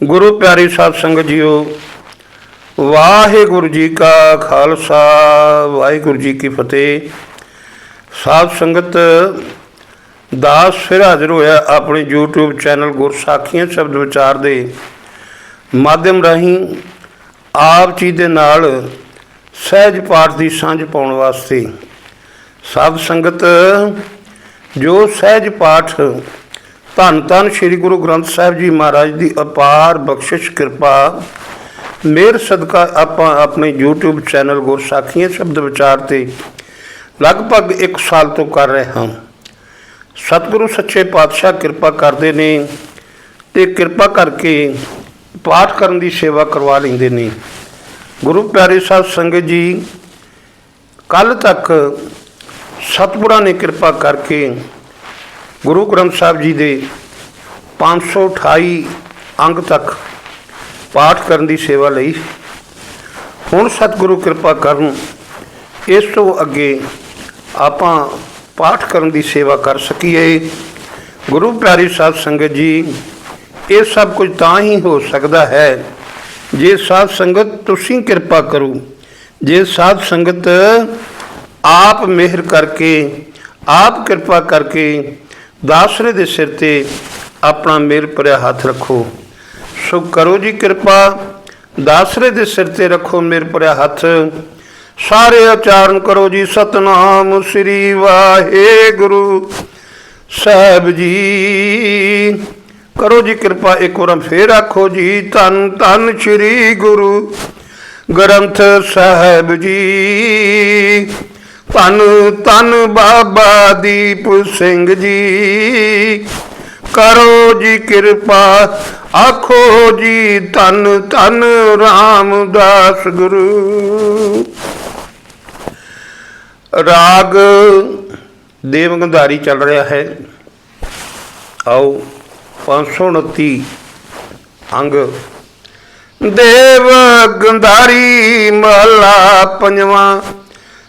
ਗੁਰੂ ਪਿਆਰੀ ਸਾਧ ਸੰਗਤ ਜੀਓ, ਵਾਹਿਗੁਰੂ ਜੀ ਕਾ ਖਾਲਸਾ, ਵਾਹਿਗੁਰੂ ਜੀ ਕੀ ਫਤਿਹ। ਸਾਧ ਸੰਗਤ ਦਾਸ ਫਿਰ ਹਾਜ਼ਰ ਹੋਇਆ ਆਪਣੇ YouTube ਚੈਨਲ ਗੁਰਸਾਖੀਆਂ ਸ਼ਬਦ ਵਿਚਾਰ ਦੇ ਮਾਧਿਅਮ ਰਾਹੀਂ ਆਪ ਜੀ ਦੇ ਨਾਲ ਸਹਿਜ ਪਾਠ ਦੀ ਸਾਂਝ ਪਾਉਣ ਵਾਸਤੇ। ਸਾਧ ਸੰਗਤ ਜੋ ਸਹਿਜ ਪਾਠ ਧੰਨ ਧੰਨ ਸ੍ਰੀ ਗੁਰੂ ਗ੍ਰੰਥ ਸਾਹਿਬ ਜੀ ਮਹਾਰਾਜ ਦੀ ਅਪਾਰ ਬਖਸ਼ਿਸ਼ ਕਿਰਪਾ। ਮੇਰ ਸਦਕਾ ਆਪਾਂ ਆਪਣੇ YouTube ਚੈਨਲ ਗੁਰਸਾਖੀਆਂ ਸ਼ਬਦ ਵਿਚਾਰ ਤੇ ਲਗਭਗ 1 ਸਾਲ ਤੋਂ ਕਰ ਰਹੇ ਹਾਂ। ਸਤਿਗੁਰੂ ਸੱਚੇ ਪਾਤਸ਼ਾਹ ਕਿਰਪਾ ਕਰਦੇ ਨੇ ਤੇ ਕਿਰਪਾ ਕਰਕੇ ਪਾਠ ਕਰਨ ਦੀ ਸੇਵਾ ਕਰਵਾ ਲੈਂਦੇ ਨੇ। ਗੁਰੂ ਪਿਆਰੇ ਸਾਹਿਬ ਸੰਗਤ ਜੀ ਕੱਲ ਤੱਕ ਸਤਿਗੁਰਾਂ ਨੇ ਕਿਰਪਾ ਕਰਕੇ ਗੁਰੂ ਗ੍ਰੰਥ ਸਾਹਿਬ ਜੀ ਦੇ 528 ਅੰਗ ਤੱਕ ਪਾਠ ਕਰਨ ਦੀ ਸੇਵਾ ਲਈ ਹੁਣ ਸਤਿਗੁਰੂ ਕਿਰਪਾ ਕਰਨ ਇਸ ਤੋਂ ਅੱਗੇ ਆਪਾਂ ਪਾਠ ਕਰਨ ਦੀ ਸੇਵਾ ਕਰ ਸਕੀਏ। ਗੁਰੂ ਪਿਆਰੀ ਸਾਧ ਸੰਗਤ ਜੀ, ਇਹ ਸਭ ਕੁਝ ਤਾਂ ਹੀ ਹੋ ਸਕਦਾ ਹੈ ਜੇ ਸਾਧ ਸੰਗਤ ਤੁਸੀਂ ਕਿਰਪਾ ਕਰੋ। ਜੇ ਸਾਧ ਸੰਗਤ ਆਪ ਮਿਹਰ ਕਰਕੇ, ਆਪ ਕਿਰਪਾ ਕਰਕੇ ਦਾਸਰੇ ਦੇ ਸਿਰ ਤੇ ਆਪਣਾ ਮੇਰ ਭਰਿਆ ਹੱਥ ਰੱਖੋ। ਸੋ ਕਰੋ ਜੀ ਕਿਰਪਾ, ਦਾਸਰੇ ਦੇ ਸਿਰ ਤੇ ਰੱਖੋ ਮੇਰ ਭਰਿਆ ਹੱਥ। ਸਾਰੇ ਉਚਾਰਨ ਕਰੋ ਜੀ, ਸਤਨਾਮ ਸ੍ਰੀ ਵਾਹਿਗੁਰੂ ਸਾਹਿਬ ਜੀ। ਕਰੋ ਜੀ ਕਿਰਪਾ, ਇੱਕ ਵਾਰ ਫੇਰ ਆਖੋ ਜੀ, ਧੰਨ ਧੰਨ ਸ੍ਰੀ ਗੁਰੂ ਗ੍ਰੰਥ ਸਾਹਿਬ ਜੀ। ਧੰਨ ਧੰਨ ਬਾਬਾ ਦੀਪ ਸਿੰਘ ਜੀ। ਕਰੋ ਜੀ ਕਿਰਪਾ, ਆਖੋ ਜੀ ਧੰਨ ਧੰਨ ਰਾਮਦਾਸ ਗੁਰੂ। ਰਾਗ ਦੇਵ ਗੰਧਾਰੀ ਚੱਲ ਰਿਹਾ ਹੈ। ਆਓ 529 ਅੰਗ। ਦੇਵ ਗੰਧਾਰੀ, ਮਹਲਾ ਪੰਜਵਾਂ।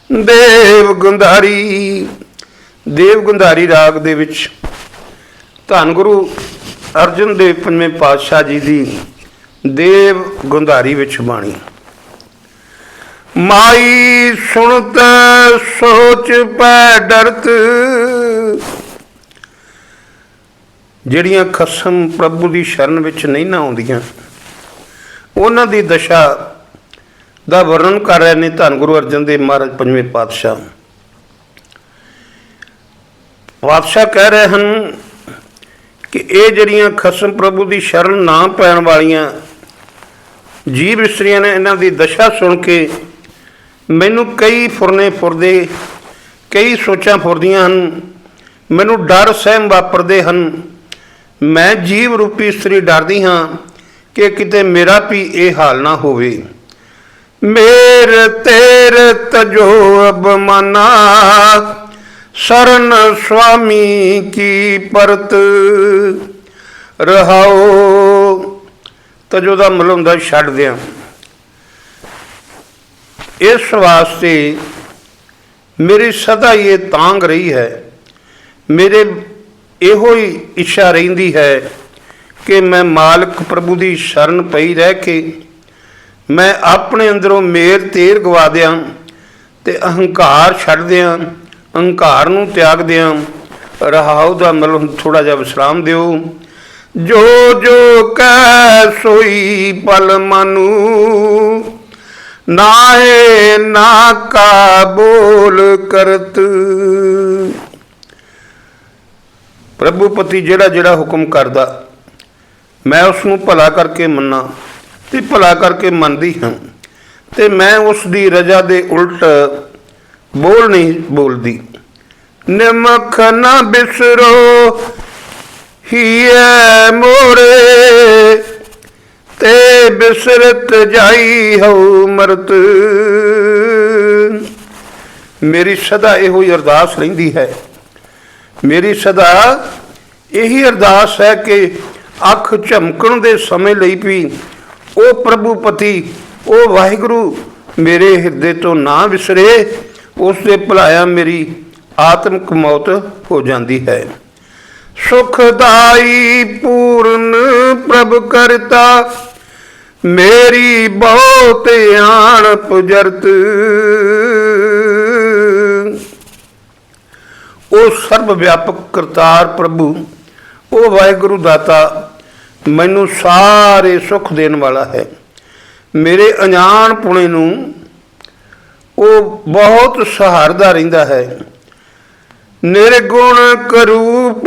ਦੇਵ ਗੁੰਧਾਰੀ ਦੇਵ ਗੁੰਧਾਰੀ ਰਾਗ ਦੇ ਵਿੱਚ ਧੰਨ ਗੁਰੂ ਅਰਜਨ ਦੇਵ ਪੰਜਵੇਂ ਪਾਤਸ਼ਾਹ ਜੀ ਦੀ ਦੇਵ ਗੁੰਧਾਰੀ ਵਿੱਚ ਬਾਣੀ। ਮਾਈ ਸੁਣਤ, ਸੋਚ ਪੈ ਡਰਤ, ਜਿਹੜੀਆਂ ਖਸਮ ਪ੍ਰਭੂ ਦੀ ਸ਼ਰਨ ਵਿੱਚ ਨਹੀਂ ਨਾ ਆਉਂਦੀਆਂ, ਉਹਨਾਂ ਦੀ ਦਸ਼ਾ ਦਾ ਵਰਣਨ ਕਰ ਰਹੇ ਨੇ ਧੰਨ ਗੁਰੂ ਅਰਜਨ ਦੇਵ ਮਹਾਰਾਜ ਪੰਜਵੇਂ ਪਾਤਸ਼ਾਹ। ਪਾਤਸ਼ਾਹ ਕਹਿ ਰਹੇ ਹਨ ਕਿ ਇਹ ਜਿਹੜੀਆਂ ਖਸਮ ਪ੍ਰਭੂ ਦੀ ਸ਼ਰਨ ਨਾ ਪੈਣ ਵਾਲੀਆਂ ਜੀਵ ਇਸਤਰੀਆਂ ਨੇ ਇਹਨਾਂ ਦੀ ਦਸ਼ਾ ਸੁਣ ਕੇ ਮੈਨੂੰ ਕਈ ਫੁਰਨੇ ਫੁਰਦੇ, ਕਈ ਸੋਚਾਂ ਫੁਰਦੀਆਂ ਹਨ, ਮੈਨੂੰ ਡਰ ਸਹਿਮ ਵਾਪਰਦੇ ਹਨ। ਮੈਂ ਜੀਵ ਰੂਪੀ ਇਸਤਰੀ ਡਰਦੀ ਹਾਂ ਕਿ ਕਿਤੇ ਮੇਰਾ ਵੀ ਇਹ ਹਾਲ ਨਾ ਹੋਵੇ। ਮੇਰ ਤੇਰ ਤਜੋ ਅਬਮਾਨਾ ਸਰਨ ਸੁਆਮੀ ਕੀ ਪਰਤ ਰਹਾਓ। ਤਜੋ ਦਾ ਮਤਲਬ ਹੁੰਦਾ ਛੱਡ ਦਿਆਂ। ਇਸ ਵਾਸਤੇ ਮੇਰੀ ਸਦਾ ਹੀ ਇਹ ਤਾਂਗ ਰਹੀ ਹੈ। ਮੇਰੇ ਇਹੋ ਹੀ ਇੱਛਾ ਰਹਿੰਦੀ ਹੈ ਕਿ ਮੈਂ ਮਾਲਕ ਪ੍ਰਭੂ ਦੀ ਸ਼ਰਨ ਪਈ ਰਹਿ ਕੇ ਮੈਂ ਆਪਣੇ ਅੰਦਰੋਂ ਮੇਰ ਤੇਰ ਗਵਾ ਦਿਆਂ ਤੇ ਅਹੰਕਾਰ ਛੱਡ ਦਿਆਂ, ਅਹੰਕਾਰ ਨੂੰ ਤਿਆਗ ਦਿਆਂ। ਰਹਾਉ ਦਾ ਮਤਲਬ ਥੋੜਾ ਜਿਹਾ ਵਿਸਰਾਮ ਦਿਓ। ਜੋ ਜੋ ਕੈ ਸੋਈ ਪਲ ਮਨੂ ਨਾਏ ਨਾ ਕਾ ਬੋਲ ਕਰਤ। ਪ੍ਰਭੂ ਪਤੀ ਜਿਹੜਾ ਜਿਹੜਾ ਹੁਕਮ ਕਰਦਾ, ਮੈਂ ਉਸ ਨੂੰ ਭਲਾ ਕਰਕੇ ਮੰਨਾਂ। ਤੇ ਭਲਾ ਕਰਕੇ ਮੰਨਦੀ ਹਾਂ। ਤੇ ਮੈਂ ਉਸ ਦੀ ਰਜਾ ਦੇ ਉਲਟ ਬੋਲ ਨਹੀਂ ਬੋਲਦੀ। ਨਿਮਖ ਨਾ ਬਿਸਰੋ, ਹੀਏ ਮੋਰੇ, ਤੇ ਬਿਸਰਤ ਜਾਈ ਹਉ ਮਰਤ। ਮੇਰੀ ਸਦਾ ਇਹੋ ਹੀ ਅਰਦਾਸ ਰਹਿੰਦੀ ਹੈ। ਮੇਰੀ ਸਦਾ ਇਹੀ ਅਰਦਾਸ ਹੈ ਕਿ ਅੱਖ ਝਮਕਣ ਦੇ ਸਮੇਂ ਲਈ ਵੀ ਉਹ ਪ੍ਰਭੂ ਪਤੀ, ਉਹ ਵਾਹਿਗੁਰੂ ਮੇਰੇ ਹਿਰਦੇ ਤੋਂ ਨਾ ਵਿਸਰੇ, ਉਸ ਦੇ ਭਲਾਇਆ ਮੇਰੀ ਆਤਮਿਕ ਮੌਤ ਹੋ ਜਾਂਦੀ ਹੈ। ਸੁਖਦਾਈ ਪੂਰਨ ਪ੍ਰਭ ਕਰਤਾ, ਮੇਰੀ ਬਹੁਤ ਆਣ ਪੁਜਰਤ। ਉਹ ਸਰਬ ਵਿਆਪਕ ਕਰਤਾਰ ਪ੍ਰਭੂ, ਉਹ ਵਾਹਿਗੁਰੂ ਦਾਤਾ ਮੈਨੂੰ ਸਾਰੇ ਸੁੱਖ ਦੇਣ ਵਾਲਾ ਹੈ। ਮੇਰੇ ਅਣਜਾਣ ਪੁਣੇ ਨੂੰ ਉਹ ਬਹੁਤ ਸਹਾਰਦਾ ਰਹਿੰਦਾ ਹੈ। ਨਿਰਗੁਣ ਕਰੂਪ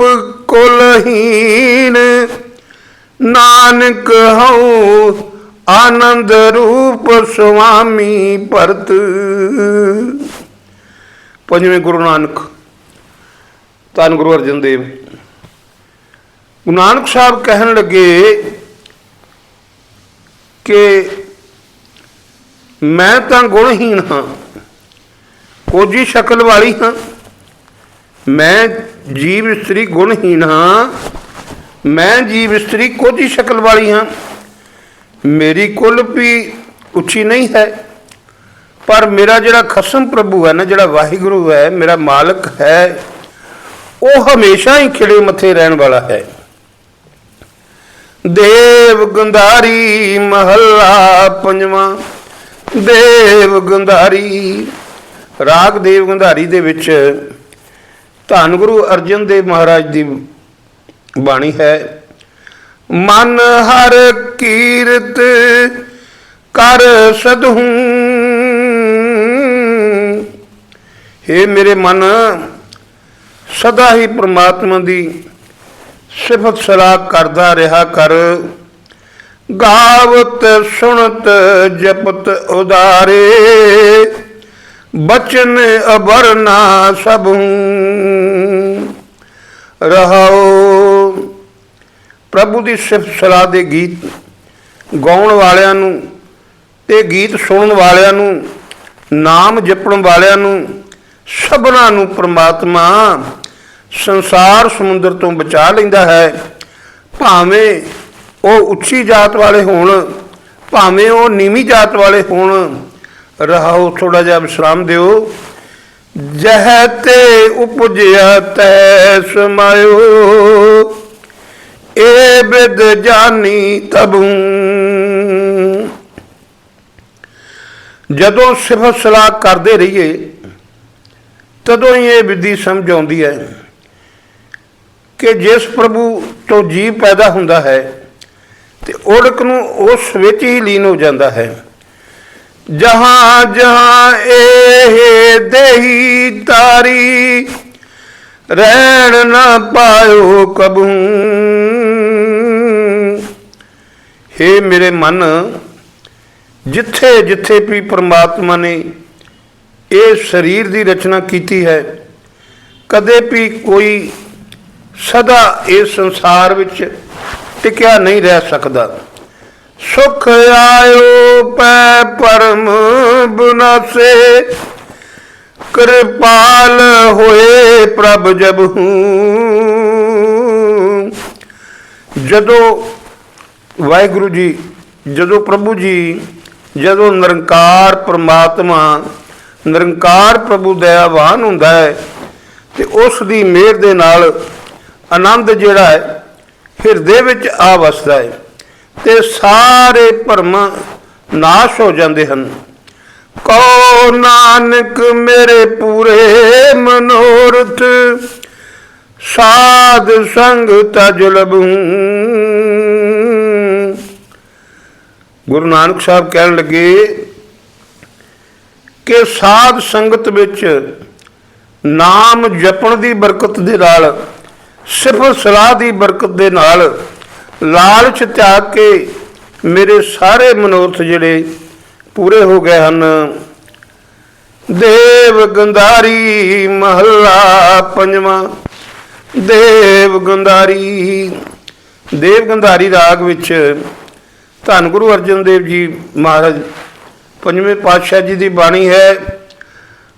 ਕੁਲਹੀਨ ਨਾਨਕ ਹਉ ਆਨੰਦ ਰੂਪ ਸੁਆਮੀ ਭਰਤ। ਪੰਜਵੇਂ ਗੁਰੂ ਨਾਨਕ, ਧੰਨ ਗੁਰੂ ਅਰਜਨ ਦੇਵ ਗੁਰੂ ਨਾਨਕ ਸਾਹਿਬ ਕਹਿਣ ਲੱਗੇ ਕਿ ਮੈਂ ਤਾਂ ਗੁਣਹੀਨ ਹਾਂ ਕੋਜੀ ਸ਼ਕਲ ਵਾਲੀ ਹਾਂ। ਮੈਂ ਜੀਵ ਇਸਤਰੀ ਗੁਣਹੀਨ ਹਾਂ, ਮੈਂ ਜੀਵ ਇਸਤਰੀ ਕੋਜੀ ਸ਼ਕਲ ਵਾਲੀ ਹਾਂ। ਮੇਰੀ ਕੁੱਲ ਵੀ ਉੱਚੀ ਨਹੀਂ ਹੈ, ਪਰ ਮੇਰਾ ਜਿਹੜਾ ਖਸਮ ਪ੍ਰਭੂ ਹੈ ਨਾ, ਜਿਹੜਾ ਵਾਹਿਗੁਰੂ ਹੈ, ਮੇਰਾ ਮਾਲਕ ਹੈ, ਉਹ ਹਮੇਸ਼ਾ ਹੀ ਖਿੜੇ ਮੱਥੇ ਰਹਿਣ ਵਾਲਾ ਹੈ। ਦੇਵ ਗੰਧਾਰੀ ਮਹੱਲਾ ਪੰਜਵਾਂ। ਦੇਵ ਗੰਧਾਰੀ ਰਾਗ ਦੇਵ ਗੰਧਾਰੀ ਦੇ ਵਿੱਚ ਧੰਨ ਗੁਰੂ ਅਰਜਨ ਦੇਵ ਮਹਾਰਾਜ ਦੀ ਬਾਣੀ ਹੈ, ਮਨ ਹਰ ਕੀਰਤ ਕਰ ਸਦਹੂੰ। हे ਮੇਰੇ ਮਨ, ਸਦਾ ਹੀ ਪ੍ਰਮਾਤਮਾ ਦੀ ਸਿਫਤ ਸਲਾਹ ਕਰਦਾ ਰਿਹਾ ਕਰ। ਗਾਵਤ ਸੁਣਤ ਜਪਤ ਉਦਾਰੇ। ਬਚਨ ਅਬਰਨਾ ਸਭੂ। ਰਹਾਓ ਪ੍ਰਭੂ ਦੀ ਸਿਫਤ ਸਲਾਹ ਦੇ ਗੀਤ ਗਾਉਣ ਵਾਲਿਆਂ ਨੂੰ ਤੇ ਗੀਤ ਸੁਣਨ ਵਾਲਿਆਂ ਨੂੰ, ਨਾਮ ਜਪਣ ਵਾਲਿਆਂ ਨੂੰ, ਸਭਨਾਂ ਨੂੰ ਪ੍ਰਮਾਤਮਾ ਸੰਸਾਰ ਸਮੁੰਦਰ ਤੋਂ ਬਚਾ ਲੈਂਦਾ ਹੈ। ਭਾਵੇਂ ਉਹ ਉੱਚੀ ਜਾਤ ਵਾਲੇ ਹੋਣ, ਭਾਵੇਂ ਉਹ ਨੀਵੀਂ ਜਾਤ ਵਾਲੇ ਹੋਣ, ਰਹਾਓ ਥੋੜਾ ਜਿਹਾ ਵਿਸ਼ਰਾਮ ਦਿਓ। ਜਹ ਤੇ ਉਪਜਿਆ ਤੈ ਸਮਾਇਓ ਏ ਬਿਦ ਜਾਨੀ ਤਬੂ। ਜਦੋਂ ਸਿਫਤ ਸਲਾਹ ਕਰਦੇ ਰਹੀਏ, ਤਦੋਂ ਹੀ ਇਹ ਵਿਧੀ ਸਮਝ ਆਉਂਦੀ ਹੈ। ਕਿ ਜਿਸ ਪ੍ਰਭੂ ਤੋਂ ਜੀਵ ਪੈਦਾ ਹੁੰਦਾ ਹੈ, ਤੇ ਓੜਕ ਨੂੰ ਉਸ ਵਿੱਚ ਹੀ ਲੀਨ ਹੋ ਜਾਂਦਾ ਹੈ। ਜਹਾਂ ਜਹਾਂ ਇਹ ਦੇਹੀ ਤਾਰੀ ਰਹਿਣ ਨਾ ਪਾਇਓ ਕਬੂ ਹੇ ਮੇਰੇ ਮਨ, ਜਿੱਥੇ ਜਿੱਥੇ ਵੀ ਪ੍ਰਮਾਤਮਾ ਨੇ ਇਹ ਸਰੀਰ ਦੀ ਰਚਨਾ ਕੀਤੀ ਹੈ, ਕਦੇ ਵੀ ਕੋਈ ਸਦਾ ਇਸ ਸੰਸਾਰ ਵਿੱਚ ਟਿਕਿਆ ਨਹੀਂ ਰਹਿ ਸਕਦਾ। ਸੁਖ ਆਇਓ ਪੈ ਪਰਮ ਬੁਨਾਸੇ, ਕਿਰਪਾਲ ਹੋਏ ਪ੍ਰਭ ਜਬ ਹੂੰ। ਜਦੋਂ ਵਾਹਿਗੁਰੂ ਜੀ, ਜਦੋਂ ਪ੍ਰਭੂ ਜੀ, ਜਦੋਂ ਨਿਰੰਕਾਰ ਪ੍ਰਮਾਤਮਾ, ਨਿਰੰਕਾਰ ਪ੍ਰਭੂ ਦਇਆਵਾਨ ਹੁੰਦਾ ਹੈ, ਤੇ ਉਸ ਦੀ ਮਿਹਰ ਦੇ ਨਾਲ ਆਨੰਦ ਜਿਹੜਾ ਹੈ, ਹਿਰਦੇ ਵਿੱਚ ਆ ਵਸਦਾ ਹੈ ਤੇ ਸਾਰੇ ਭਰਮ ਨਾਸ਼ ਹੋ ਜਾਂਦੇ ਹਨ। ਕੋ ਨਾਨਕ ਮੇਰੇ ਪੂਰੇ ਮਨੋਰਥ, ਸਾਧ ਸੰਗ ਤਜ ਲਬੂੰ ਗੁਰੂ ਨਾਨਕ ਸਾਹਿਬ ਕਹਿਣ ਲੱਗੇ ਕਿ ਸਾਧ ਸੰਗਤ ਵਿੱਚ ਨਾਮ ਜਪਣ ਦੀ ਬਰਕਤ ਦੇ ਨਾਲ ਸਿਰਫ ਸਲਾਹ ਦੀ ਬਰਕਤ ਦੇ ਨਾਲ ਲਾਲਚ ਤਿਆਗ ਕੇ ਮੇਰੇ ਸਾਰੇ ਮਨੋਰਥ ਜਿਹੜੇ ਪੂਰੇ ਹੋ ਗਏ ਹਨ। ਦੇਵ ਗੰਧਾਰੀ ਮਹੱਲਾ ਪੰਜਵਾਂ। ਦੇਵ ਗੰਧਾਰੀ ਦੇਵ ਗੰਧਾਰੀ ਰਾਗ ਵਿੱਚ ਧੰਨ ਗੁਰੂ ਅਰਜਨ ਦੇਵ ਜੀ ਮਹਾਰਾਜ, ਪੰਜਵੇਂ ਪਾਤਸ਼ਾਹ ਜੀ ਦੀ ਬਾਣੀ ਹੈ,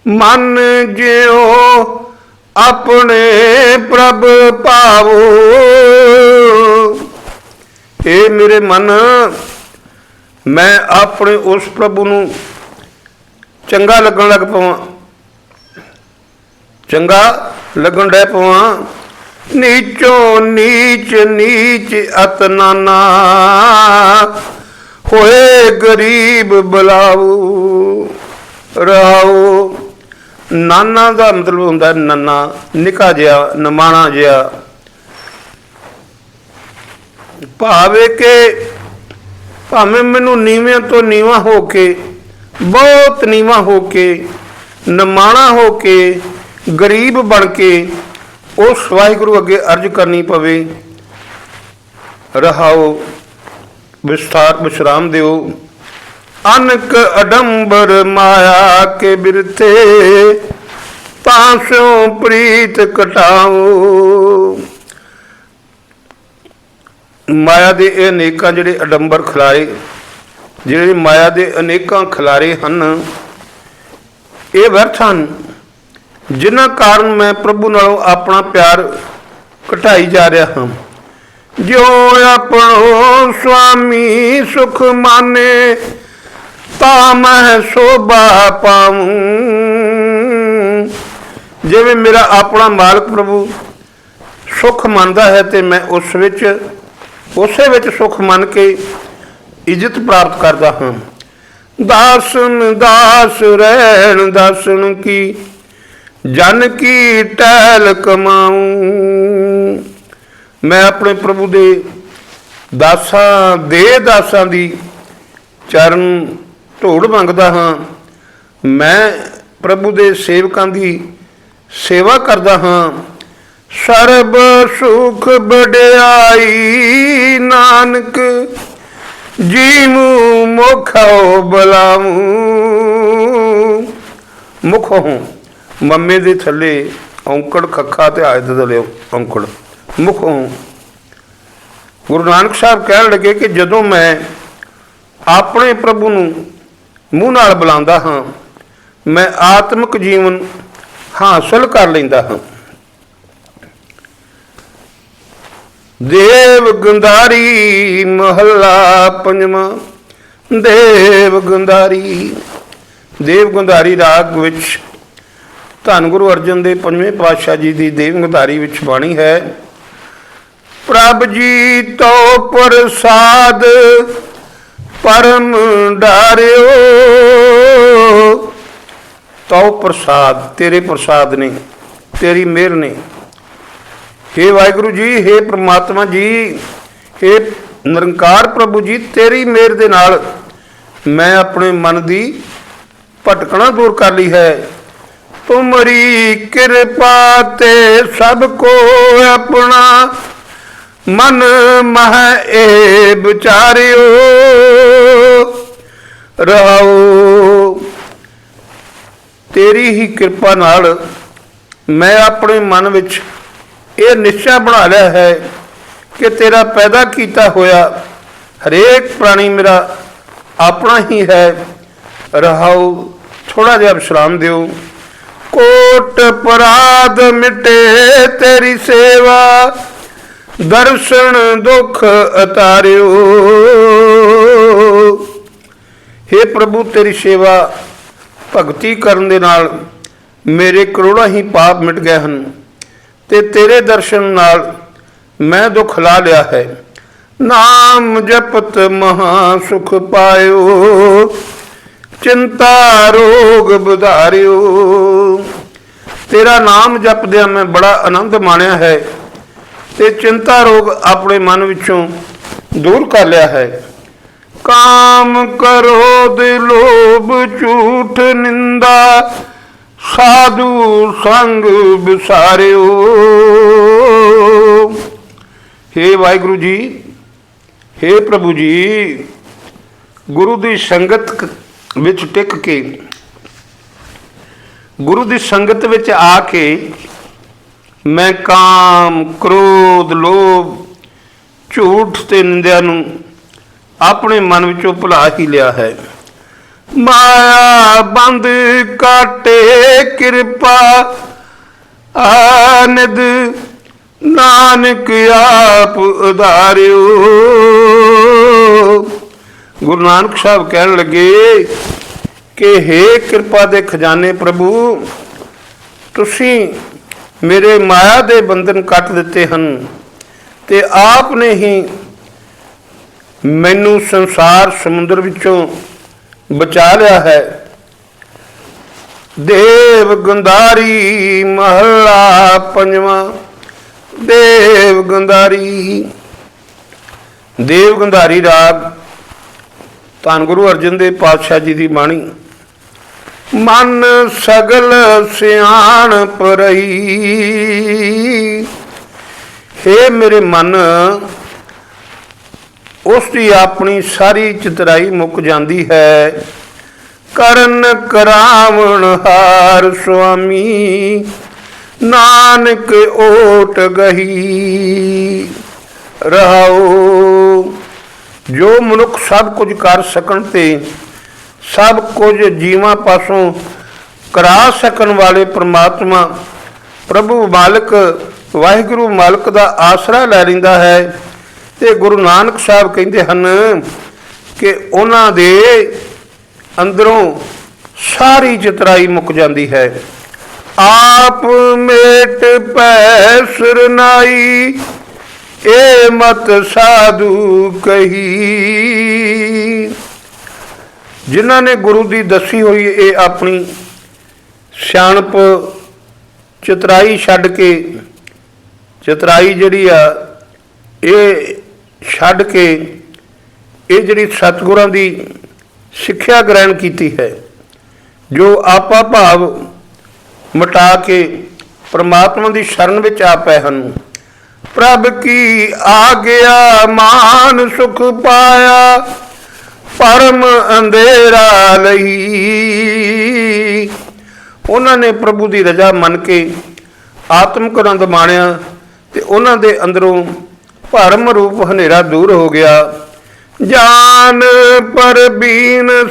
ਮਨ ਜਿਉ ਆਪਣੇ ਪ੍ਰਭ ਭਾਵੋ। ਏ ਮੇਰੇ ਮਨ, ਮੈਂ ਆਪਣੇ ਉਸ ਪ੍ਰਭੂ ਨੂੰ ਚੰਗਾ ਲੱਗਣ ਲੱਗ ਪਵਾਂ। ਚੰਗਾ ਲੱਗਣ ਡੈ ਪਵਾਂ। ਨੀਚੋਂ ਨੀਚ ਨੀਚ ਅਤਨਾਨਾ ਹੋਏ ਗਰੀਬ ਬਲਾਉ ਰਾਉ ਨਾਨਾ ਦਾ ਮਤਲਬ ਹੁੰਦਾ ਨੰਨਾ, ਨਿਕਾ ਜਿਹਾ, ਨਮਾਣਾ ਜਿਹਾ। ਭਾਵੇਂ ਕਿ, ਭਾਵੇਂ ਮੈਨੂੰ ਨੀਵੇਂ ਤੋਂ ਨੀਵਾ ਹੋ ਕੇ, ਬਹੁਤ ਨੀਵਾ ਹੋ ਕੇ, ਨਮਾਣਾ ਹੋ ਕੇ, ਗਰੀਬ ਬਣ ਕੇ ਉਸ ਵਾਹਿਗੁਰੂ ਅੱਗੇ ਅਰਜ ਕਰਨੀ ਪਵੇ, ਰਹਾਓ, ਵਿਸਥਾਰ, ਵਿਸ਼ਰਾਮ ਦਿਓ। ਅਨਕ ਅਡੰਬਰ ਮਾਇਆ ਕੇ ਬਿਰਥੇ ਤਾਂ ਪ੍ਰੀਤ ਕਟਾਓ। ਮਾਇਆ ਦੇ ਇਹ ਅਨੇਕਾਂ ਜਿਹੜੇ ਅਡੰਬਰ ਖਿਲਾਰੇ, ਜਿਹੜੇ ਮਾਇਆ ਦੇ ਅਨੇਕਾਂ ਖਿਲਾਰੇ ਹਨ, ਇਹ ਵਿਅਰਥ ਹਨ, ਜਿਨ੍ਹਾਂ ਕਾਰਨ ਮੈਂ ਪ੍ਰਭੂ ਨਾਲੋਂ ਆਪਣਾ ਪਿਆਰ ਘਟਾਈ ਜਾ ਰਿਹਾ ਹਾਂ। ਜੋ ਆਪਣੋ ਸੁਆਮੀ ਸੁਖ ਮਾਨੇ ਤਾਂ ਮੈਂ ਸੋਭਾ ਪਾਉਂ। ਜਿਵੇਂ ਮੇਰਾ ਆਪਣਾ ਮਾਲਕ ਪ੍ਰਭੂ ਸੁਖ ਮੰਨਦਾ ਹੈ ਤੇ ਮੈਂ ਉਸ ਵਿੱਚ, ਉਸੇ ਵਿੱਚ ਸੁਖ ਮੰਨ ਕੇ ਇੱਜ਼ਤ ਪ੍ਰਾਪਤ ਕਰਦਾ ਹਾਂ। ਦਾਸਨ, ਦਾਸ ਰਹਿਣ, ਦਾਸਨ ਕੀ? ਜਨ ਕੀ ਟਹਿਲ ਕਮਾਉ? ਮੈਂ ਆਪਣੇ ਪ੍ਰਭੂ ਦੇ ਦਾਸਾਂ ਦੇ ਦਾਸਾਂ ਦੀ ਚਰਨ ਢੋੜ ਮੰਗਦਾ ਹਾਂ। ਮੈਂ ਪ੍ਰਭੂ ਦੇ ਸੇਵਕਾਂ ਦੀ ਸੇਵਾ ਕਰਦਾ ਹਾਂ। ਸਰਬ ਸੁਖ ਵਡਿਆਈ, ਨਾਨਕ, ਜੀਮੂ ਮੁਖੋ ਬਲਾਮੂ। ਮੁਖੋ ਮੰਮੇ ਦੇ ਥੱਲੇ ਔਂਕੜ, ਖੱਖਾ ਤੇ ਆਇਤ ਥੱਲੇ ਔਂਕੜ। ਮੁਖੋ ਗੁਰੂ ਨਾਨਕ ਸਾਹਿਬ ਕਹਿਣ ਲੱਗੇ ਕਿ ਜਦੋਂ ਮੈਂ ਆਪਣੇ ਪ੍ਰਭੂ ਨੂੰ ਮੂੰਹ ਨਾਲ ਬੁਲਾਉਂਦਾ ਹਾਂ। ਮੈਂ ਆਤਮਿਕ ਜੀਵਨ ਹਾਸਲ ਕਰ ਲੈਂਦਾ ਹਾਂ। ਦੇਵ ਗੰਧਾਰੀ ਮਹੱਲਾ ਪੰਜਵਾਂ। ਦੇਵ ਗੁੰਦਾਰੀ ਦੇਵ ਗੰਧਾਰੀ ਰਾਗ ਵਿੱਚ ਧੰਨ ਗੁਰੂ ਅਰਜਨ ਦੇ ਪੰਜਵੇਂ ਪਾਤਸ਼ਾਹ ਜੀ ਦੀ ਦੇਵ ਗੁੰਦਾਰੀ ਵਿੱਚ ਬਾਣੀ ਹੈ, ਪ੍ਰਭ ਜੀ ਤੋ ਪ੍ਰਸਾਦ ਪਰਮ ਡਾਰਿਓ। ਤੋ ਪ੍ਰਸਾਦ, ਤੇਰੇ ਪ੍ਰਸਾਦ ਨੇ, ਤੇਰੀ ਮਿਹਰ ਨੇ। ਹੇ ਵਾਹਿਗੁਰੂ ਜੀ, ਹੇ ਪ੍ਰਮਾਤਮਾ ਜੀ, ਹੇ ਨਿਰੰਕਾਰ ਪ੍ਰਭੂ ਜੀ, ਤੇਰੀ ਮਿਹਰ ਦੇ ਨਾਲ ਮੈਂ ਆਪਣੇ ਮਨ ਦੀ ਭਟਕਣਾ ਦੂਰ ਕਰ ਲਈ ਹੈ। ਤੁਮਰੀ ਕਿਰਪਾ ਤੇ ਸਭ ਕੋ ਆਪਣਾ ਮਨ ਮਹ ਏ ਵਿਚਾਰਿਓ, ਰਹਾਓ। ਤੇਰੀ ਹੀ ਕਿਰਪਾ ਨਾਲ ਮੈਂ ਆਪਣੇ ਮਨ ਵਿੱਚ ਇਹ ਨਿਸ਼ਚਾ ਬਣਾ ਲਿਆ ਹੈ ਕਿ ਤੇਰਾ ਪੈਦਾ ਕੀਤਾ ਹੋਇਆ ਹਰੇਕ ਪ੍ਰਾਣੀ ਮੇਰਾ ਆਪਣਾ ਹੀ ਹੈ। ਰਹਾਓ ਥੋੜਾ ਜਿਹਾ ਵਿਸ਼ਰਾਮ ਦਿਓ। ਕੋਟ ਪਰਾਦ ਮਿਟੇ ਤੇਰੀ ਸੇਵਾ ਦਰਸ਼ਨ ਦੁਖ ਅਤਾਰਿਓ। हे ਪ੍ਰਭੂ, ਤੇਰੀ ਸੇਵਾ ਭਗਤੀ ਕਰਨ ਦੇ ਨਾਲ ਮੇਰੇ ਕਰੋੜਾਂ ਹੀ ਪਾਪ ਮਿਟ ਗਏ ਹਨ ਤੇ ਤੇਰੇ ਦਰਸ਼ਨ ਨਾਲ ਮੈਂ ਦੁੱਖ ਲਾ ਲਿਆ ਹੈ। ਨਾਮ ਜਪਤ ਮਹਾ ਸੁਖ ਪਾਇਓ, ਚਿੰਤਾ ਰੋਗ ਵਧਾਰਿਓ ਤੇਰਾ ਨਾਮ ਜਪਦਿਆਂ ਮੈਂ ਬੜਾ ਆਨੰਦ ਮਾਣਿਆ ਹੈ। ਤੇ ਚਿੰਤਾ ਰੋਗ ਆਪਣੇ ਮਨ ਵਿੱਚੋਂ ਦੂਰ ਕਰ ਲਿਆ ਹੈ। ਕਾਮ ਕਰੋਧ ਲੋਭ ਝੂਠ ਨਿੰਦਾ, ਸਾਧੂ ਸੰਗ ਵਿਸਾਰਿਓ। ਹੇ ਵਾਹਿਗੁਰੂ ਜੀ, ਹੇ ਪ੍ਰਭੂ ਜੀ, ਗੁਰੂ ਦੀ ਸੰਗਤ ਵਿੱਚ ਟਿਕ ਕੇ, ਗੁਰੂ ਦੀ ਸੰਗਤ ਵਿੱਚ ਆ ਕੇ ਮੈਂ ਕਾਮ, ਕ੍ਰੋਧ, ਲੋਭ, ਝੂਠ ਤੇ ਨਿੰਦਿਆ ਨੂੰ ਆਪਣੇ ਮਨ ਵਿੱਚੋਂ ਭੁਲਾ ਹੀ ਲਿਆ ਹੈ। ਮਾਇਆ ਬੰਦ ਕਾਟੇ, ਕਿਰਪਾ ਆਨੰਦ ਨਾਨਕ ਆਪ ਉਧਾਰਿਓ। ਗੁਰੂ ਨਾਨਕ ਸਾਹਿਬ ਕਹਿਣ ਲੱਗੇ ਕਿ हे ਕਿਰਪਾ ਦੇ ਖਜ਼ਾਨੇ ਪ੍ਰਭੂ, ਤੁਸੀਂ ਮੇਰੇ ਮਾਇਆ ਦੇ ਬੰਧਨ ਕੱਟ ਦਿੱਤੇ ਹਨ ਤੇ ਆਪ ਨੇ ਹੀ ਮੈਨੂੰ ਸੰਸਾਰ ਸਮੁੰਦਰ ਵਿੱਚੋਂ ਬਚਾ ਲਿਆ ਹੈ। ਦੇਵ ਗੰਧਾਰੀ ਮਹੱਲਾ ਪੰਜਵਾਂ। ਦੇਵ ਗੰਧਾਰੀ। ਦੇਵ ਗੰਧਾਰੀ ਰਾਗ। ਧੰਨ ਗੁਰੂ ਅਰਜਨ ਦੇਵ ਪਾਤਸ਼ਾਹ ਜੀ ਦੀ ਬਾਣੀ। ਮਨ ਸਗਲ ਸਿਆਣ ਪਰਈ। ਹੇ ਮੇਰੇ ਮਨ, ਉਸ ਦੀ ਆਪਣੀ ਸਾਰੀ ਚਤਰਾਈ ਮੁੱਕ ਜਾਂਦੀ ਹੈ। ਕਰਨ ਕਰਾਵਣ ਹਾਰ ਸੁਆਮੀ, ਨਾਨਕ ਓਟ ਗਹੀ। ਰਹਾਉ ਜੋ ਮਨੁੱਖ ਸਭ ਕੁਝ ਕਰ ਸਕਣ ਤੇ ਸਭ ਕੁਝ ਜੀਵਾਂ ਪਾਸੋਂ ਕਰਾ ਸਕਣ ਵਾਲੇ ਪ੍ਰਮਾਤਮਾ, ਪ੍ਰਭੂ ਮਾਲਕ, ਵਾਹਿਗੁਰੂ ਮਾਲਕ ਦਾ ਆਸਰਾ ਲੈ ਲੈਂਦਾ ਹੈ ਤੇ ਗੁਰੂ ਨਾਨਕ ਸਾਹਿਬ ਕਹਿੰਦੇ ਹਨ ਕਿ ਉਹਨਾਂ ਦੇ ਅੰਦਰੋਂ ਸਾਰੀ ਚਤਰਾਈ ਮੁੱਕ ਜਾਂਦੀ ਹੈ। ਆਪ ਮੇਟ ਪੈ ਸਰਨਾਈ ਏ ਮਤ ਸਾਧੂ ਕਹੀ। ਜਿਨ੍ਹਾਂ ਨੇ ਗੁਰੂ ਦੀ ਦੱਸੀ ਹੋਈ ਇਹ ਆਪਣੀ ਸਿਆਣਪ ਚਤਰਾਈ ਛੱਡ ਕੇ, ਚਤਰਾਈ ਜਿਹੜੀ ਆ, ਇਹ ਛੱਡ ਕੇ ਇਹ ਜਿਹੜੀ ਸਤਿਗੁਰਾਂ ਦੀ ਸਿੱਖਿਆ ਗ੍ਰਹਿਣ ਕੀਤੀ ਹੈ, ਜੋ ਆਪਾ ਭਾਵ ਮਟਾ ਕੇ ਪ੍ਰਮਾਤਮਾ ਦੀ ਸ਼ਰਨ ਵਿੱਚ ਆ ਪਏ ਹਨ। ਪ੍ਰਭ ਕੀ ਆ ਗਿਆ, ਮਾਨ ਸੁਖ ਪਾਇਆ ਪਰਮ ਅੰਧੇਰਾ ਲਈ। ਉਹਨਾਂ ਨੇ ਪ੍ਰਭੂ ਦੀ ਰਜ਼ਾ ਮੰਨ ਕੇ ਆਤਮਿਕ ਆਨੰਦ ਮਾਣਿਆ ਤੇ ਉਹਨਾਂ ਦੇ ਅੰਦਰੋਂ ਭਰਮ ਰੂਪ ਹਨੇਰਾ ਦੂਰ ਹੋ ਗਿਆ। ਜਾਨ ਪਰ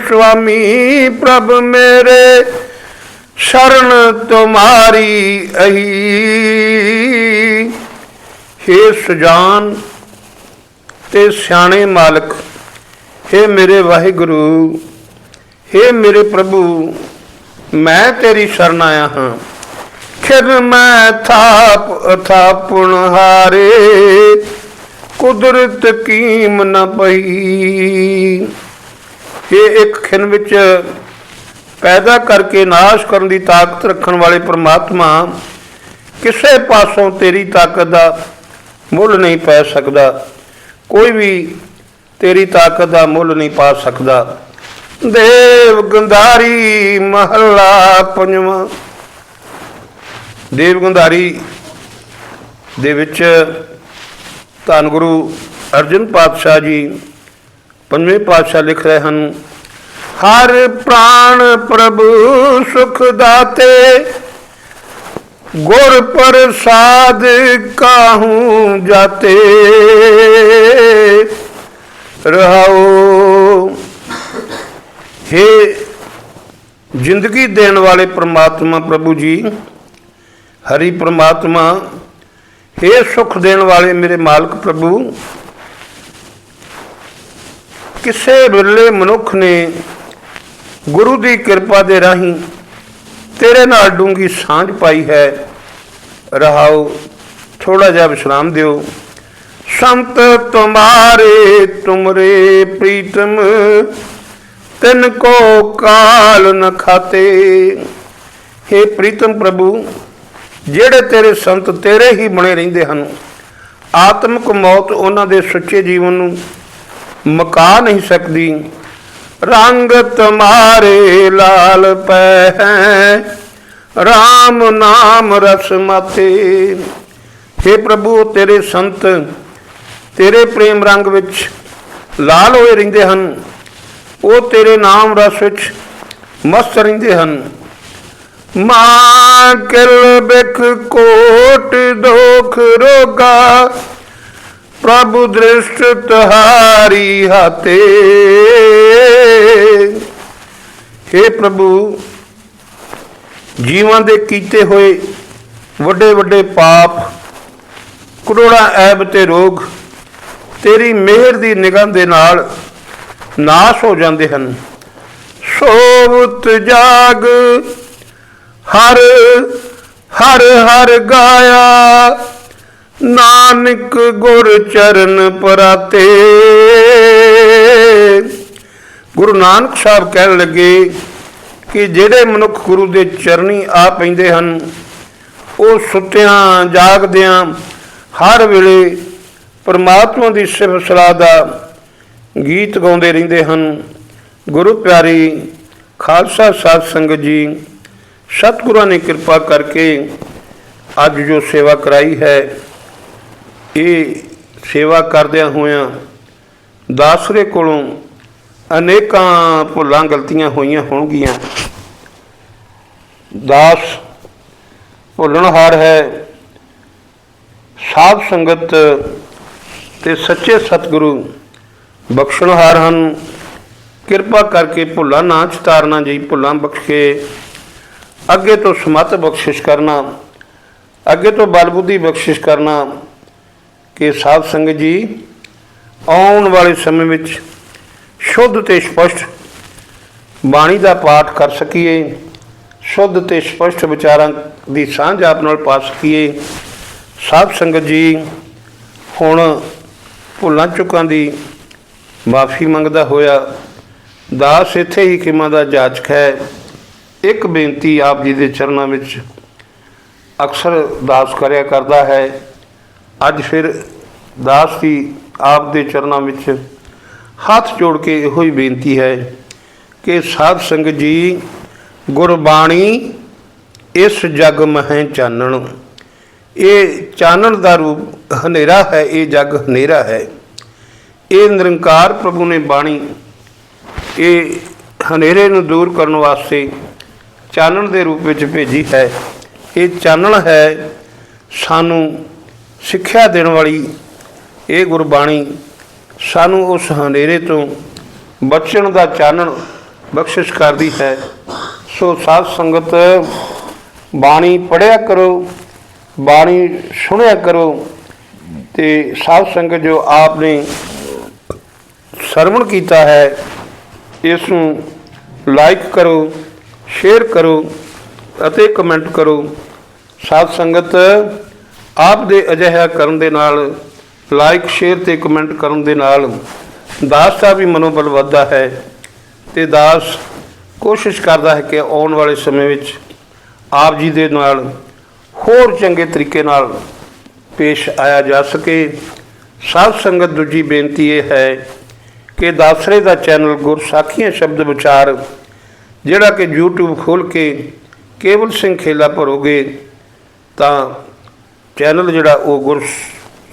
ਸੁਆਮੀ, ਪ੍ਰਭ ਮੇਰੇ ਸ਼ਰਨ ਤੁਮਾਰੀ ਅਹੀ। ਹੇ ਸੁਜਾਨ, ਤੇ ਸਿਆਣੇ ਮਾਲਕ ਹੇ ਮੇਰੇ ਵਾਹਿਗੁਰੂ, ਹੇ ਮੇਰੇ ਪ੍ਰਭੂ, ਮੈਂ ਤੇਰੀ ਸ਼ਰਨ ਆਇਆ ਹਾਂ। ਖਿਰ ਮੈਂ ਥਾਪ, ਅਥਾਪਣ ਹਾਰੇ, ਕੁਦਰਤ ਕੀਮ ਨ ਪਈ। ਇਹ ਇੱਕ ਖਿਨ ਵਿੱਚ ਪੈਦਾ ਕਰਕੇ ਨਾਸ਼ ਕਰਨ ਦੀ ਤਾਕਤ ਰੱਖਣ ਵਾਲੇ ਪ੍ਰਮਾਤਮਾ, ਕਿਸੇ ਪਾਸੋਂ ਤੇਰੀ ਤਾਕਤ ਦਾ ਮੁੱਲ ਨਹੀਂ ਪੈ ਸਕਦਾ। ਕੋਈ ਵੀ ਤੇਰੀ ਤਾਕਤ ਦਾ ਮੁੱਲ ਨਹੀਂ ਪਾ ਸਕਦਾ। ਦੇਵ ਗੰਧਾਰੀ ਮਹੱਲਾ ਪੰਜਵਾਂ। ਦੇਵ ਗੰਧਾਰੀ ਦੇ ਵਿੱਚ ਧੰਨ ਗੁਰੂ ਅਰਜਨ ਪਾਤਸ਼ਾਹ ਜੀ ਪੰਜਵੇਂ ਪਾਤਸ਼ਾਹ ਲਿਖ ਰਹੇ ਹਨ, ਹਰ ਪ੍ਰਾਣ ਪ੍ਰਭੂ ਸੁਖ ਦਾਤੇ, ਗੁਰ ਪ੍ਰਸਾਦ ਕਾਹੂ ਜਾਤੇ। ਰਹਾਓ। हे ਜ਼ਿੰਦਗੀ ਦੇਣ ਵਾਲੇ ਪ੍ਰਮਾਤਮਾ ਪ੍ਰਭੂ ਜੀ, ਹਰੀ ਪ੍ਰਮਾਤਮਾ हे ਸੁਖ ਦੇਣ ਵਾਲੇ ਮੇਰੇ ਮਾਲਕ ਪ੍ਰਭੂ, ਕਿਸੇ ਵੇਲੇ ਮਨੁੱਖ ਨੇ ਗੁਰੂ ਦੀ ਕਿਰਪਾ ਦੇ ਰਾਹੀਂ ਤੇਰੇ ਨਾਲ ਡੂੰਗੀ ਸਾਂਝ ਪਾਈ ਹੈ। ਰਹਾਓ ਥੋੜਾ ਜਿਹਾ ਵਿਸ਼ਰਾਮ ਦਿਓ। ਸੰਤ ਤੁਮਾਰੇ ਤੁਮਰੇ ਪ੍ਰੀਤਮ, ਤਿਨ ਕੋ ਕਾਲ ਨ ਖਾਤੇ। हे ਪ੍ਰੀਤਮ ਪ੍ਰਭੂ, ਜਿਹੜੇ ਤੇਰੇ ਸੰਤ ਤੇਰੇ ਹੀ ਬਣੇ ਰਹਿੰਦੇ ਹਨ, ਆਤਮਿਕ ਮੌਤ ਉਹਨਾਂ ਦੇ ਸੱਚੇ ਜੀਵਨ ਨੂੰ ਮਕਾ ਨਹੀਂ ਸਕਦੀ। ਰੰਗ ਤੁਮਾਰੇ ਲਾਲ ਪੈ ਹੈ RAM ਨਾਮ ਰਸ ਮਾਤੇ। हे ਪ੍ਰਭੂ, ਤੇਰੇ ਸੰਤ ਤੇਰੇ ਪ੍ਰੇਮ ਰੰਗ ਵਿੱਚ ਲਾਲ ਹੋਏ ਰਹਿੰਦੇ ਹਨ, ਉਹ ਤੇਰੇ ਨਾਮ ਰਸ ਵਿੱਚ ਮਸਤ ਰਹਿੰਦੇ ਹਨ। ਮਾਂ ਕਿਲ ਬਿਖ ਕੋਟ ਦੋਖ ਰੋਗਾ, ਪ੍ਰਭੂ ਦ੍ਰਿਸ਼ਟ ਤੁਹਾਰੀ ਹਾਤੇ। हे ਪ੍ਰਭੂ, ਜੀਵਾਂ ਦੇ ਕੀਤੇ ਹੋਏ ਵੱਡੇ ਵੱਡੇ ਪਾਪ, ਕਰੋੜਾਂ ਐਬ ਤੇ ਰੋਗ ਤੇਰੀ ਮਿਹਰ ਦੀ ਨਿਗਾਹ ਦੇ ਨਾਲ ਨਾਸ਼ ਹੋ ਜਾਂਦੇ ਹਨ। ਸੋਵਤ ਜਾਗ, ਹਰ ਹਰ ਹਰ ਗਾਇਆ, ਨਾਨਕ ਗੁਰ ਚਰਨ ਪਰਾਤੇ। ਗੁਰੂ ਨਾਨਕ ਸਾਹਿਬ ਕਹਿਣ ਲੱਗੇ ਕਿ ਜਿਹੜੇ ਮਨੁੱਖ ਗੁਰੂ ਦੇ ਚਰਨੀ ਆ ਪੈਂਦੇ ਹਨ, ਉਹ ਸੁੱਤਿਆਂ, ਜਾਗਦਿਆਂ ਹਰ ਵੇਲੇ ਪਰਮਾਤਮਾ ਦੀ ਸਿਫਤ ਸਲਾਹ ਦਾ ਗੀਤ ਗਾਉਂਦੇ ਰਹਿੰਦੇ ਹਨ। ਗੁਰੂ ਪਿਆਰੀ ਖਾਲਸਾ ਸਾਧ ਸੰਗਤ ਜੀ, ਸਤਿਗੁਰਾਂ ਨੇ ਕਿਰਪਾ ਕਰਕੇ ਅੱਜ ਜੋ ਸੇਵਾ ਕਰਾਈ ਹੈ, ਇਹ ਸੇਵਾ ਕਰਦਿਆਂ ਹੋਇਆਂ ਦਾਸਰੇ ਕੋਲੋਂ ਅਨੇਕਾਂ ਭੁੱਲਾਂ ਗਲਤੀਆਂ ਹੋਈਆਂ ਹੋਣਗੀਆਂ। ਦਾਸ ਭੁੱਲਣਹਾਰ ਹੈ। ਸਾਧ ਸੰਗਤ ਤੇ ਸੱਚੇ ਸਤਿਗੁਰੂ ਬਖਸ਼ਣਹਾਰ ਹਨ। ਕਿਰਪਾ ਕਰਕੇ ਭੁੱਲਾਂ ਨਾ ਚਤਾਰਨਾ ਜੀ ਭੁੱਲਾਂ ਬਖਸ਼ੇ ਅੱਗੇ ਤੋਂ ਸਮਤ ਬਖਸ਼ਿਸ਼ ਕਰਨਾ, ਅੱਗੇ ਤੋਂ ਬਲ ਬੁੱਧੀ ਬਖਸ਼ਿਸ਼ ਕਰਨਾ ਕਿ ਸਾਧ ਸੰਗਤ ਜੀ, ਆਉਣ ਵਾਲੇ ਸਮੇਂ ਵਿੱਚ ਸ਼ੁੱਧ ਤੇ ਸਪਸ਼ਟ ਬਾਣੀ ਦਾ ਪਾਠ ਕਰ ਸਕੀਏ, ਸ਼ੁੱਧ ਤੇ ਸਪਸ਼ਟ ਵਿਚਾਰਾਂ ਦੀ ਸਾਂਝ ਆਪ ਨਾਲ ਪਾ ਸਕੀਏ। ਸਾਧ ਸੰਗਤ ਜੀ, ਹੁਣ ਭੁੱਲਾਂ ਚੁੱਕਾਂ ਦੀ ਮਾਫੀ ਮੰਗਦਾ ਹੋਇਆ ਦਾਸ ਇੱਥੇ ਹੀ ਕਿਮਾ ਦਾ ਜਾਚਕ ਹੈ। ਇੱਕ ਬੇਨਤੀ ਆਪ ਜੀ ਦੇ ਚਰਨਾਂ ਵਿੱਚ ਅਕਸਰ ਦਾਸ ਕਰਿਆ ਕਰਦਾ ਹੈ। ਅੱਜ ਫਿਰ ਦਾਸ ਦੀ ਆਪ ਦੇ ਚਰਨਾਂ ਵਿੱਚ ਹੱਥ ਜੋੜ ਕੇ ਇਹੋ ਹੀ ਬੇਨਤੀ ਹੈ ਕਿ ਸਾਧ ਸੰਗਤ ਜੀ, ਗੁਰਬਾਣੀ ਇਸ ਜਗ ਮਹਿ ਚਾਨਣ। ਇਹ ਚਾਨਣ ਦਾ ਰੂਪ ਹਨੇਰਾ ਹੈ, ਇਹ ਜਗ ਹਨੇਰਾ ਹੈ। ਇਹ ਨਿਰੰਕਾਰ ਪ੍ਰਭੂ ਨੇ ਬਾਣੀ, ਇਹ ਹਨੇਰੇ ਨੂੰ ਦੂਰ ਕਰਨ ਵਾਸਤੇ ਚਾਨਣ ਦੇ ਰੂਪ ਵਿੱਚ ਭੇਜੀ ਹੈ। ਇਹ ਚਾਨਣ ਹੈ, ਸਾਨੂੰ ਸਿੱਖਿਆ ਦੇਣ ਵਾਲੀ ਇਹ ਗੁਰਬਾਣੀ, ਸਾਨੂੰ ਉਸ ਹਨੇਰੇ ਤੋਂ ਬਚਣ ਦਾ ਚਾਨਣ ਬਖਸ਼ਿਸ਼ ਕਰਦੀ ਹੈ। ਸੋ ਸਾਧ ਸੰਗਤ, ਬਾਣੀ ਪੜਿਆ ਕਰੋ। ਬਾਣੀ ਸੁਣਿਆ ਕਰੋ ਤੇ ਸਾਧ ਸੰਗਤ ਜੋ ਆਪ ਨੇ ਸਰਵਣ ਕੀਤਾ ਹੈ, ਇਸ ਨੂੰ ਲਾਈਕ ਕਰੋ ਸ਼ੇਅਰ ਕਰੋ ਅਤੇ ਕਮੈਂਟ ਕਰੋ। ਸਾਧ ਸੰਗਤ ਆਪ ਦੇ ਅਜਿਹਾ ਕਰਨ ਦੇ ਨਾਲ ਲਾਈਕ ਸ਼ੇਅਰ ਤੇ ਕਮੈਂਟ ਕਰਨ ਦੇ ਨਾਲ ਦਾਸ ਦਾ ਵੀ ਮਨੋਬਲ ਵੱਧਦਾ ਹੈ ਤੇ ਦਾਸ ਕੋਸ਼ਿਸ਼ ਕਰਦਾ ਹੈ ਕਿ ਆਉਣ ਵਾਲੇ ਸਮੇਂ ਵਿੱਚ ਆਪ ਜੀ ਦੇ ਨਾਲ ਹੋਰ ਚੰਗੇ ਤਰੀਕੇ ਨਾਲ ਪੇਸ਼ ਆਇਆ ਜਾ ਸਕੇ। ਸਾਧ ਸੰਗਤ ਦੂਜੀ ਬੇਨਤੀ ਇਹ ਹੈ ਕਿ ਦਾਸਰੇ ਦਾ ਚੈਨਲ ਗੁਰਸਾਖੀਆਂ ਸ਼ਬਦ ਵਿਚਾਰ, ਜਿਹੜਾ ਕਿ YouTube ਖੋਲ ਕੇ ਕੇਵਲ ਸਿੰਘ ਖੇਲਾ ਭਰੋਗੇ, ਤਾਂ ਚੈਨਲ ਜਿਹੜਾ ਉਹ ਗੁਰ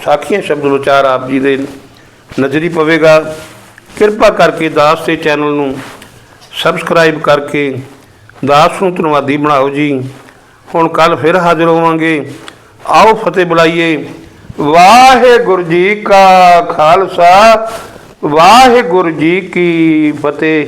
ਸਾਖੀਆਂ ਸ਼ਬਦ ਵਿਚਾਰ ਆਪ ਜੀ ਦੇ ਨਜ਼ਰੀ ਪਵੇਗਾ। ਕਿਰਪਾ ਕਰਕੇ ਦਾਸ ਦੇ ਚੈਨਲ ਨੂੰ ਸਬਸਕ੍ਰਾਈਬ ਕਰਕੇ ਦਾਸ ਨੂੰ ਧੰਨਵਾਦੀ ਬਣਾਓ ਜੀ। ਹੁਣ ਕੱਲ ਫਿਰ ਹਾਜ਼ਰ ਹੋਵਾਂਗੇ। ਆਓ ਫਤਿਹ ਬੁਲਾਈਏ। ਵਾਹਿਗੁਰੂ ਜੀ ਕਾ ਖਾਲਸਾ, ਵਾਹਿਗੁਰੂ ਜੀ ਕੀ ਫਤਿਹ।